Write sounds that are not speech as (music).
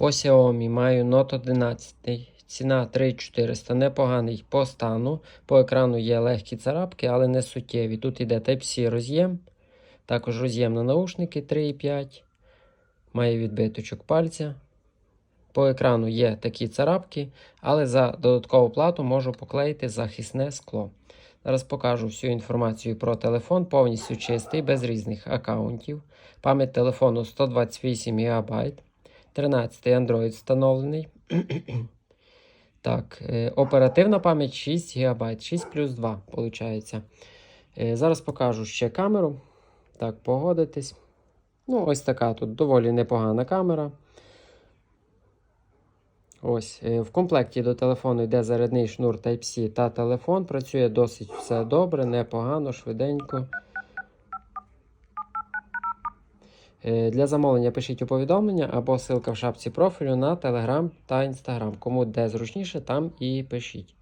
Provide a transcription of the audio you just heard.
По Xiaomi маю Note 11. Ціна 3400. Непоганий по стану. По екрану є легкі царапки, але не суттєві. Тут йде Type-C роз'єм. Також роз'єм на наушники 3,5. Має відбиточок пальця. По екрану є такі царапки, але за додаткову плату можу поклеїти захисне скло. Зараз покажу всю інформацію про телефон, повністю чистий, без різних аккаунтів. Пам'ять телефону 128 ГБ. 13 Android встановлений. (clears throat) так, е, оперативна пам'ять 6 ГБ, 6 плюс 2, виходить. Е, зараз покажу ще камеру. Так, погодитись. Ну, ось така тут доволі непогана камера. Ось, е, в комплекті до телефону йде зарядний шнур Type-C та телефон. Працює досить все добре, непогано, швиденько. Для замовлення пишіть у повідомлення або ссылка в шапці профілю на Telegram та Instagram. Кому де зручніше, там і пишіть.